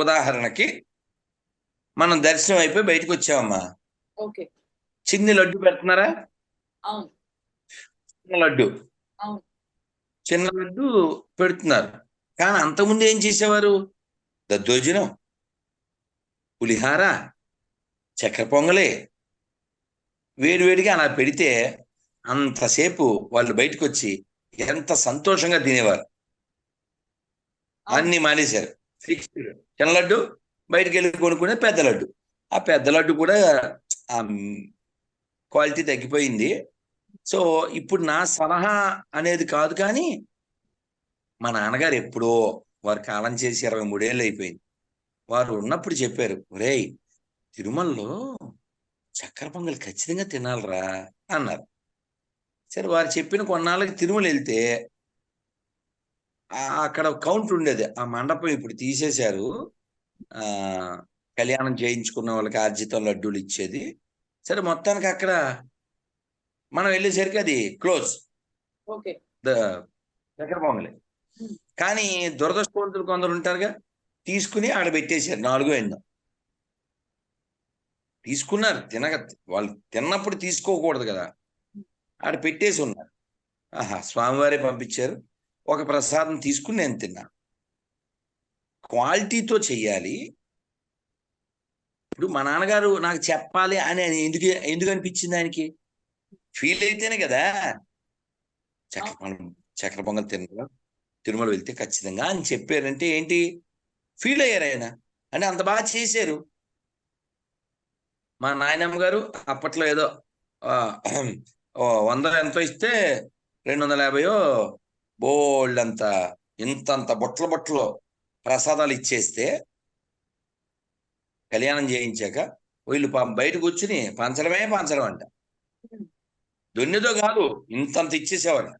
ఉదాహరణకి మనం దర్శనం అయిపోయి బయటకు వచ్చామమ్మా. ఓకే. చిన్ని లడ్డు పెడుతున్నారా? చిన్న లడ్డు. చిన్న లడ్డు పెడుతున్నారు. కానీ అంతకుముందు ఏం చేసేవారు? దద్దోజనం పులిహార చక్కెర పొంగలే. వేడివేడిగా అలా పెడితే అంతసేపు వాళ్ళు బయటకు వచ్చి ఎంత సంతోషంగా తినేవారు. అన్ని మానేశారు. ఫిక్స్డ్. చిన్న లడ్డు బయటకు వెళ్ళి కొనుక్కునే పెద్ద లడ్డు. ఆ పెద్ద లడ్డు కూడా క్వాలిటీ తగ్గిపోయింది. సో ఇప్పుడు నా సలహా అనేది కాదు కానీ మా నాన్నగారు ఎప్పుడో వారు కాలం చేసి ఇరవై మూడేళ్ళు అయిపోయింది. వారు ఉన్నప్పుడు చెప్పారు ఒరేయ్ తిరుమలలో చక్కెర పొంగల్ ఖచ్చితంగా తినాలిరా అన్నారు. సరే వారు చెప్పిన కొన్నాళ్ళకి తిరుమల వెళ్తే అక్కడ కౌంటర్ ఉండేది. ఆ మండపం ఇప్పుడు తీసేశారు. ఆ కళ్యాణం చేయించుకున్న వాళ్ళకి ఆర్జితం లడ్డూలు ఇచ్చేది. సరే మొత్తానికి అక్కడ మనం వెళ్ళేసరికి అది క్లోజ్. ఓకే. ద చక్కెర పొంగలి. కానీ దురదృష్టవంతులు కొందరు ఉంటారుగా తీసుకుని ఆడ పెట్టేశారు. నాలుగో ఎన్నో తీసుకున్నారు తినగ వాళ్ళు తిన్నప్పుడు తీసుకోకూడదు కదా. ఆడ పెట్టేసి ఉన్నారు. ఆహా స్వామివారే పంపించారు. ఒక ప్రసాదం తీసుకుని నేను తిన్నా. క్వాలిటీతో చెయ్యాలి. ఇప్పుడు మా నాన్నగారు నాకు చెప్పాలి అని ఎందుకు ఎందుకు అనిపించింది ఆయనకి? ఫీల్ అయితేనే కదా. చక్కెర మనం చక్కెర పొంగల్ తిన్నా తిరుమల వెళ్తే ఖచ్చితంగా అని చెప్పారంటే ఏంటి? ఫీల్ అయ్యారు ఆయన. అంటే అంత బాగా చేశారు. మా నాయనమ్మ గారు అప్పట్లో ఏదో వంద ఎంతో ఇస్తే రెండు వందల యాభైయో బోల్డ్ అంత ఇంతంత బొట్ల బొట్టలో ప్రసాదాలు ఇచ్చేస్తే కళ్యాణం చేయించాక వీళ్ళు పాపం బయట కూర్చుని పంచడమే పంచడం అంట. దొన్నెదో కాదు ఇంతంత ఇచ్చేసేవారు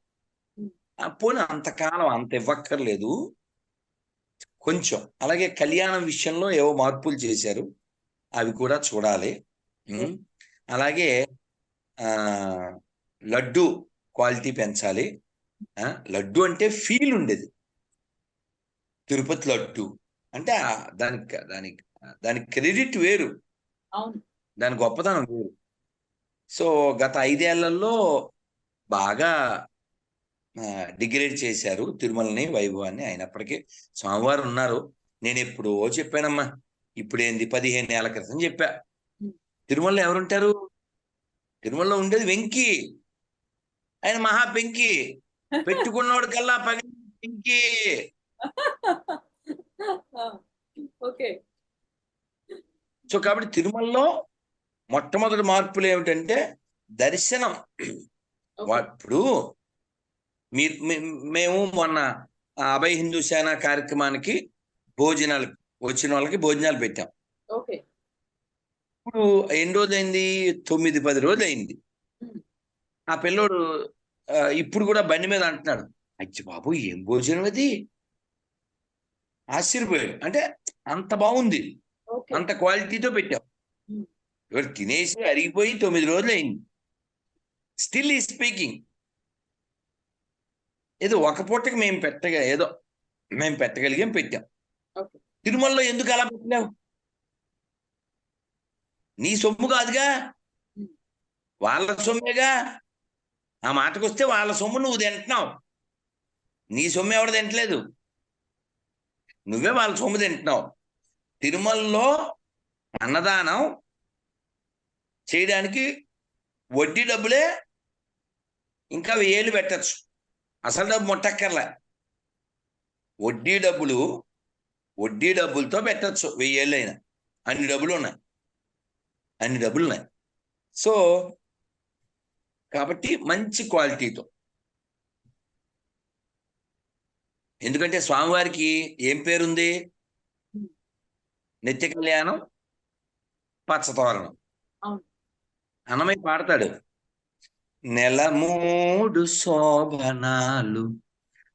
ఆ పోనీ అంతకాలం అంత ఇవ్వక్కర్లేదు. కొంచెం. అలాగే కళ్యాణం విషయంలో ఏవో మార్పులు చేశారు. అవి కూడా చూడాలి. అలాగే లడ్డు క్వాలిటీ పెంచాలి. లడ్డు అంటే ఫీల్ ఉండేది. తిరుపతి లడ్డు. అంటే దానికి దానికి దానికి క్రెడిట్ వేరు. దాని గొప్పతనం వేరు. సో గత ఐదేళ్ళలో బాగా డిగ్రేడ్ చేశారు తిరుమలని వైభవాన్ని అయినప్పటికీ. స్వామివారు ఉన్నారు. నేను ఎప్పుడో చెప్పానమ్మా. ఇప్పుడేంది? పదిహేను ఏళ్ళ క్రితం చెప్పా. తిరుమలలో ఎవరుంటారు? తిరుమలలో ఉండేది వెంకి. ఆయన మహా పెంకి పెట్టుకున్నోడు కల్లా పగి పెంకి ఓకే. సో కాబట్టి తిరుమలలో మొట్టమొదటి మార్పులు ఏమిటంటే దర్శనం. ఇప్పుడు మీరు మే- మేము మొన్న అభయ హిందూ సేన కార్యక్రమానికి భోజనాలు వచ్చిన వాళ్ళకి భోజనాలు పెట్టాం. ఓకే. ఇప్పుడు ఎన్ని రోజులు అయింది తొమ్మిది పది రోజులు అయింది. ఆ పిల్లోడు ఇప్పుడు కూడా బండి మీద అంటున్నాడు. అచ్చి బాబు ఏం భోజనం అది ఆశ్చర్యపోయాడు. అంటే అంత బాగుంది. అంత క్వాలిటీతో పెట్టాం. ఇవాడు తినేసి అరిగిపోయి తొమ్మిది రోజులు అయింది. స్టిల్ ఈ స్పీకింగ్ ఏదో ఒక పూటకి మేము పెట్టగా ఏదో మేము పెట్టగలిగాం పెట్టాం. తిరుమలలో ఎందుకు అలా పెట్టినావు? నీ సొమ్ము కాదుగా. వాళ్ళ సొమ్మేగా? ఆ మాటకు వస్తే వాళ్ళ సొమ్ము నువ్వు తింటున్నావు. నీ సొమ్ము ఎవడు తింటలేదు. నువ్వే వాళ్ళ సొమ్ము తింటున్నావు. తిరుమలలో అన్నదానం చేయడానికి వడ్డీ డబ్బులే ఇంకా వెయ్యేళ్ళు పెట్టచ్చు. అసలు డబ్బు ముట్టక్కర్లే. వడ్డీ డబ్బులు వడ్డీ డబ్బులతో పెట్టచ్చు. వెయ్యేళ్ళు అయినా అన్ని డబ్బులు ఉన్నాయి. అన్ని డబ్బులు ఉన్నాయి. సో కాబట్టి మంచి క్వాలిటీతో ఎందుకంటే స్వామివారికి ఏం పేరుంది? నిత్య కళ్యాణం పచ్చతోరణం. అన్నమయ్య పాడతాడు. నెల మూడు శోభనాలు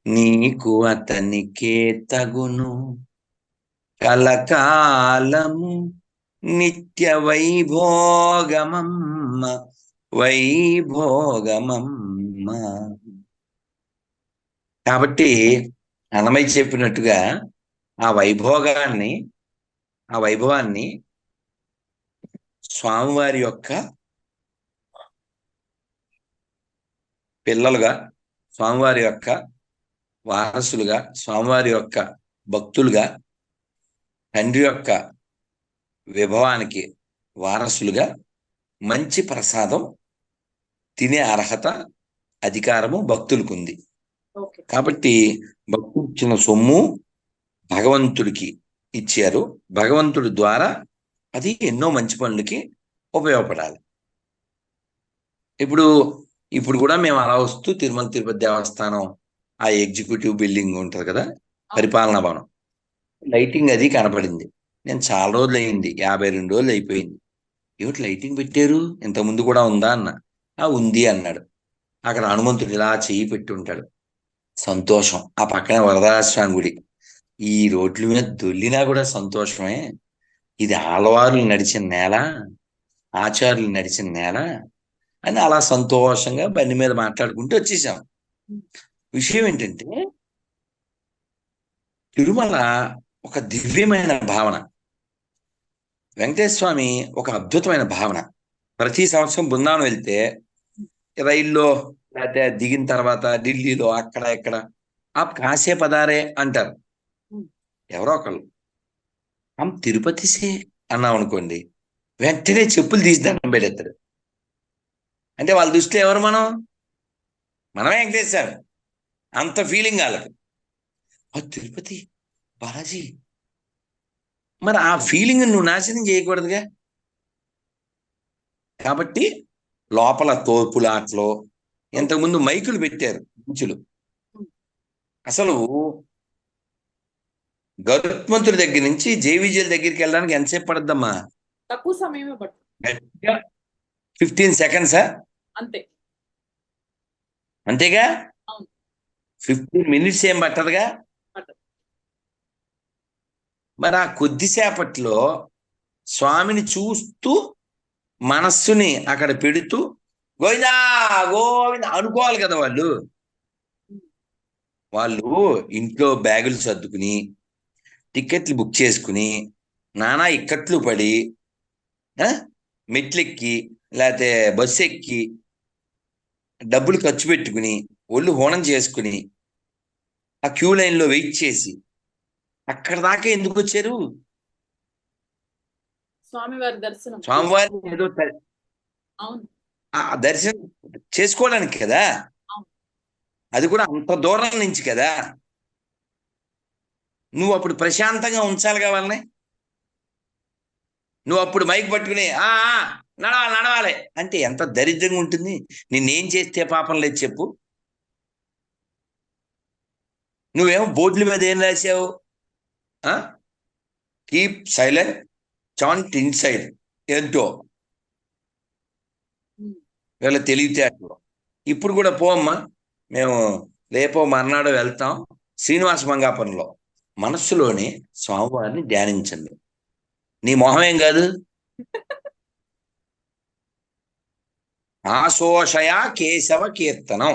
నీకు అతనికే తగును. కలకాలము నిత్య వైభోగమమ్మ వైభోగమమ్మ. కాబట్టి అన్నమయ్య చెప్పినట్టుగా ఆ వైభోగాన్ని ఆ వైభవాన్ని స్వామివారి యొక్క పిల్లలుగా స్వామివారి యొక్క వారసులుగా స్వామివారి యొక్క భక్తులుగా తండ్రి యొక్క విభవానికి వారసులుగా మంచి ప్రసాదం తినే అర్హత అధికారము భక్తులకు ఉంది కాబట్టి భక్తులు ఇచ్చిన సొమ్ము భగవంతుడికి ఇచ్చారు. భగవంతుడి ద్వారా అది ఎన్నో మంచి పనులకి ఉపయోగపడాలి. ఇప్పుడు ఇప్పుడు కూడా మేము అలా వస్తూ తిరుమల తిరుపతి దేవస్థానం ఆ ఎగ్జిక్యూటివ్ బిల్డింగ్ ఉంటది కదా పరిపాలనా భవనం. లైటింగ్ అది కనపడింది. నేను చాలా రోజులు అయింది యాభై రెండు రోజులు అయిపోయింది ఏమిటి లైటింగ్ పెట్టారు? ఇంత ముందు కూడా ఉందా అన్న. ఆ ఉంది అన్నాడు. అక్కడ హనుమంతుడు ఇలా చేయి పెట్టి ఉంటాడు సంతోషం. ఆ పక్కన వరదరాజస్వామి గుడి. ఈ రోడ్ల మీద దొల్లినా కూడా సంతోషమే. ఇది ఆలవారులు నడిచిన నేల ఆచారులు నడిచిన నేల అని అలా సంతోషంగా బండి మీద మాట్లాడుకుంటూ వచ్చేసాం. విషయం ఏంటంటే తిరుమల ఒక దివ్యమైన భావన. వెంకటేశ్వర స్వామి ఒక అద్భుతమైన భావన. ప్రతి సంవత్సరం బృందావనం వెళ్తే రైల్లో లేకపోతే దిగిన తర్వాత ఢిల్లీలో అక్కడ ఇక్కడ ఆ కాసే పదారే అంటారు. ఎవరో ఒకళ్ళు. హమ్ తిరుపతి సే అన్నాం అనుకోండి వెంటనే చెప్పులు తీసి దండం పెడతారు అంటే వాళ్ళ దృష్టిలో ఎవరు మనం? మనమే వెంకటేశ్వర. అంత ఫీలింగ్ వాళ్ళకి. ఆ తిరుపతి బాలాజీ. మరి ఆ ఫీలింగ్ నువ్వు నాశనం చేయకూడదుగా? కాబట్టి లోపల తోపులాట్లో ఇంతకుముందు మైకులు పెట్టారు బీచ్లు అసలు గరుత్మంతుడి దగ్గర నుంచి జేవిజీల దగ్గరికి వెళ్ళడానికి ఎంతసేపు పడద్దమ్మా? తక్కువ సమయమే ఫిఫ్టీన్ సెకండ్సా? అంతే. అంతేగా. ఫిఫ్టీన్ మినిట్స్ ఏం పట్టదుగా? పట్టదు. మరి ఆ కొద్దిసేపట్లో స్వామిని చూస్తూ మనస్సుని అక్కడ పెడుతూ గోవిందా గోవింద అనుకోవాలి కదా వాళ్ళు. వాళ్ళు ఇంట్లో బ్యాగులు సర్దుకుని టికెట్లు బుక్ చేసుకుని నానా ఇక్కట్లు పడి మెట్లెక్కి లేకపోతే బస్సు ఎక్కి డబ్బులు ఖర్చు పెట్టుకుని ఒళ్ళు హోనం చేసుకుని ఆ క్యూ లైన్లో వెయిట్ చేసి అక్కడ దాకా ఎందుకు వచ్చారు? స్వామివారి దర్శనం. స్వామివారిని ఏదో అవును. ఆ దర్శనం చేసుకోవడానికి కదా. అది కూడా అంత దూరం నుంచి కదా? నువ్వు అప్పుడు ప్రశాంతంగా ఉంచాలిగా వాళ్ళని? నువ్వు అప్పుడు మైక్ పట్టుకుని ఆ ఆ, నడవాలి నడవాలి. అంటే ఎంత దరిద్రంగా ఉంటుంది. నిన్నేం చేస్తే పాపం లేదు చెప్పు. నువ్వేమో బోర్డుల మీద ఏం రాసావు కీప్ సైలెంట్ చాంట్ ఇన్సైడ్ ఏంటో ఉమ్. వీళ్ళ తెలివితేటలు. ఇప్పుడు కూడా పోమ్మా మేము రేపో మర్నాడు వెళ్తాం శ్రీనివాస మంగాపురంలో. మనస్సులోనే స్వామివారిని ధ్యానించండి. నీ మొహం ఏం కాదు? ఆశోషయ కేశవ కీర్తనం.